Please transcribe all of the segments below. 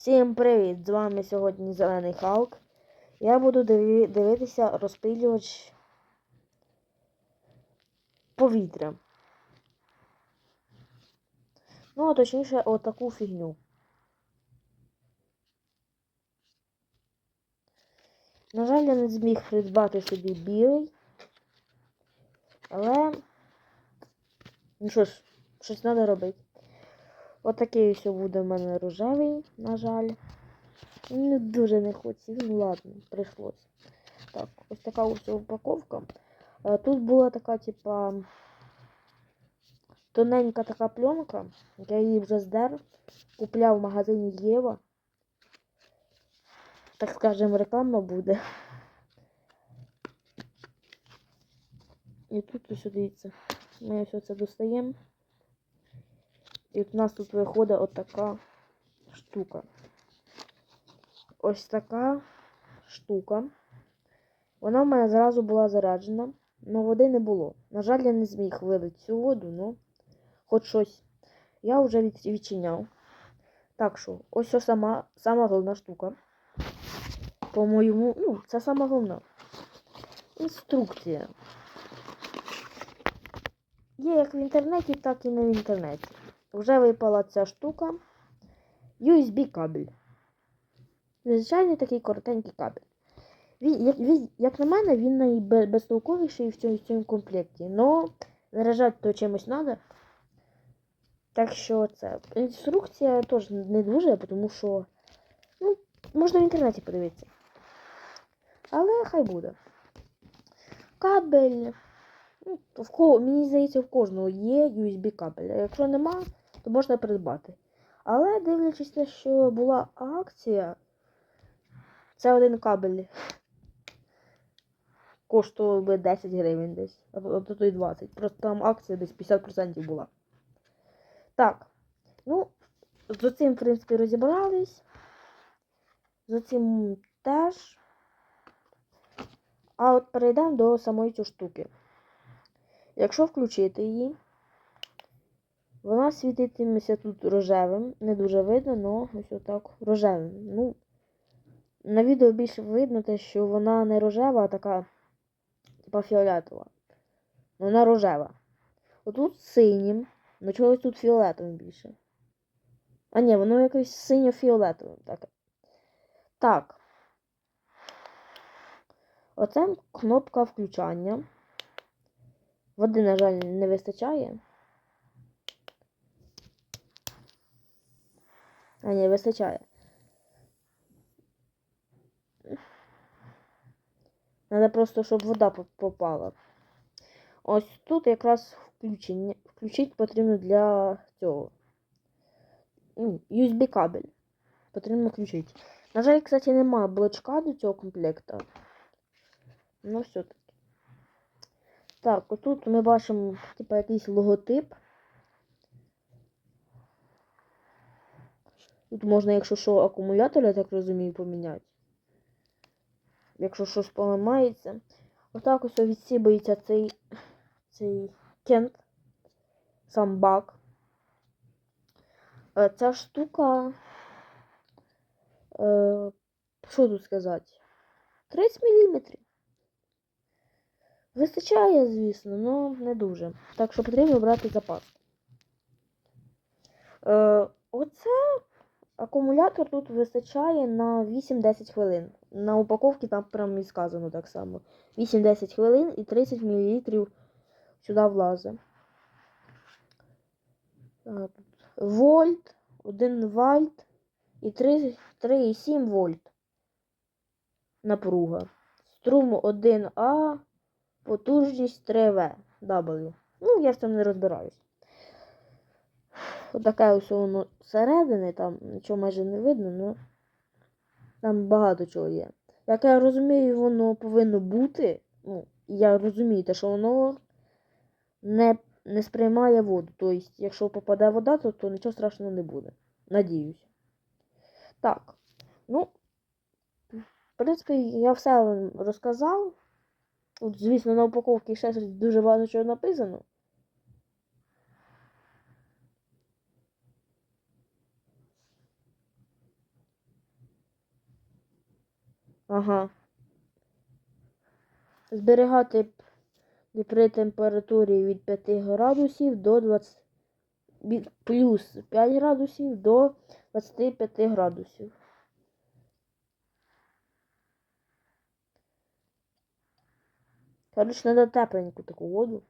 Всім привіт! З вами сьогодні Зелений Халк. Я буду дивитися розпилювач повітря. Ну, а точніше, отаку фігню. На жаль, я не зміг придбати собі білий. Але. Ну що ж, щось треба робити. Отакий ось буде в мене рожевий, на жаль. Не дуже не хотів, ну ладно, прийшлось. Так, ось така ось упаковка. Е, Тут була така, типа, тоненька така пленка. Я її вже здер. Купляв в магазині Єва. Так скажем, реклама буде. І тут ось дивіться. Ми все це достаємо. І от у нас тут виходить отака штука. Ось така штука. Вона в мене зразу була заряджена, але води не було. На жаль, я не зміг вилити цю воду, ну хоч щось. Я вже відчиняв. Так що, ось ось сама, сама головна штука. По-моєму, ну, це сама головна. Інструкція. Є як в інтернеті, так і не в інтернеті. Вже випала ця штука. USB кабель. Звичайний такий коротенький кабель. Він, як, він, як на мене, він найбезтолковіший в цьому, в цьому комплекті. Но заряджати то чимось треба. Так що це. Інструкція теж не дуже, тому що ну, можна в інтернеті подивитися. Але хай буде. Кабель. Ну, в ко... Мені здається, в кожного є USB кабель. А якщо нема, то можна придбати. Але дивлячись на що була акція, це один кабель коштував би 10 гривень десь, або то й 20. Просто там акція десь 50% була. Так, ну, з цим, в принципі, розібрались. З цим теж. А от перейдемо до самої цієї штуки. Якщо включити її, вона світитиметься тут рожевим. Не дуже видно, але ось отак рожевим. Ну, на відео більше видно те, що вона не рожева, а така, типа фіолетова. Ну, Вона рожева. Отут синім, ну чогось тут фіолетовим більше. А ні, воно якось синьо-фіолетовим. Так. Так. Оце кнопка включання. Води, на жаль, не вистачає. А, ні, вистачає. Треба просто, щоб вода попала. Ось тут якраз включення. Включити потрібно для цього. Ну, USB кабель. Потрібно включити. На жаль, кстати, немає блочка до цього комплекту. Ну, все-таки. Так, отут ми бачимо, типу, якийсь логотип. Тут можна, якщо що, акумулятор, я так розумію, поміняти. Якщо щось поламається. Отак ось відсібується цей, цей кент, сам бак. Е, Ця штука. Е, що тут сказати? 30 мм. Вистачає, звісно, але не дуже. Так що потрібно брати запас. Е, оце акумулятор тут вистачає на 8-10 хвилин. На упаковці там прям і сказано так само. 8-10 хвилин і 30 мл сюди влазить. Вольт, 1 вольт і 3,7 вольт. Напруга. Струм 1А, потужність 3В. W. Ну, я в цьому не розбираюсь. Отаке ось воно зсередини, там нічого майже не видно, але там багато чого є. Як я розумію, воно повинно бути. Ну, я розумію, те, що воно не, не сприймає воду. Тобто, якщо попаде вода, то, то нічого страшного не буде. Надіюсь. Так. Ну, в принципі, я все вам розказав. От, звісно, на упаковці ще дуже багато чого написано. Ага. Зберігати при температурі від 5 градусів до 20 від плюс 5 градусів до 25 градусів. Коротше, треба тепленьку таку воду.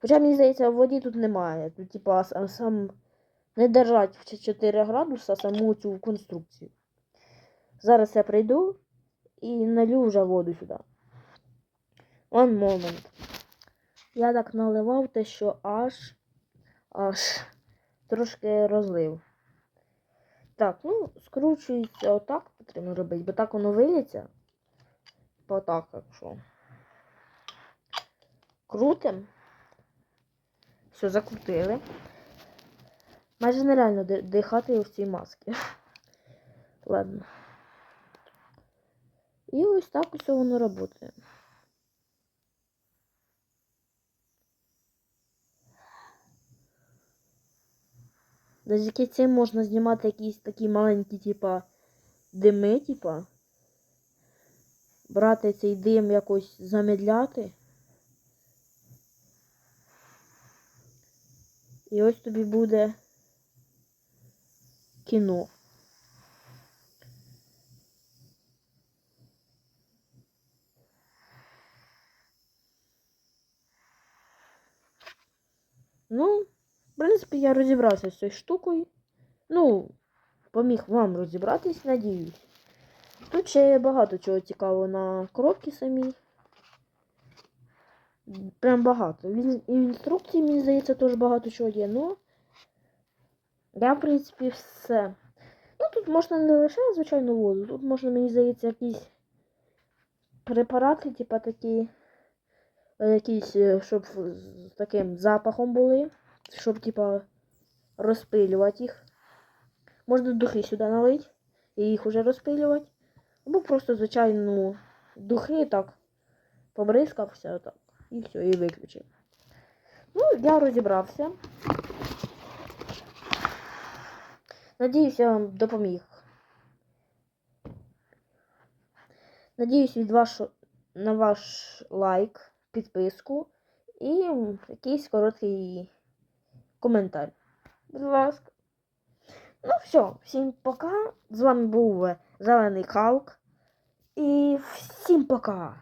Хоча, мені здається, в воді тут немає. Тут, типа, сам, сам не держать в 4 градуса саму цю конструкцію. Зараз я прийду і налью вже воду сюди. One moment. Я так наливав те, що аж аж трошки розлив. Так, ну, скручується отак потрібно робити, бо так воно виліться. Бо так, якщо. Крутим. Все, закрутили. Майже нереально ди- дихати в цій масці. Ладно. І ось так усе воно працює. Завдяки цим можна знімати якісь такі маленькі, типа, дими, типа. Брати цей дим якось замедляти. І ось тобі буде кіно. Ну, в принципі, я розібрався з цією штукою. Ну, поміг вам розібратись, надіюсь. Тут ще є багато чого цікавого на коробці самій. Прям багато. В ін- інструкції, мені здається, теж багато чого є. Ну, я, в принципі, все. Ну, тут можна не лише звичайну воду, тут можна, мені здається, якісь препарати, типа такі, якісь, е, щоб з таким запахом були, щоб, типа, розпилювати їх. Можна духи сюди налити і їх уже розпилювати. Або просто звичайну духи так побризкався отак. І все, і виключив. Ну, я розібрався. Надіюсь, я вам допоміг. Надіюсь від ваш... на ваш лайк, підписку і якийсь короткий коментар. Будь ласка. Ну все, всім пока. З вами був Зелений Халк. І всім пока.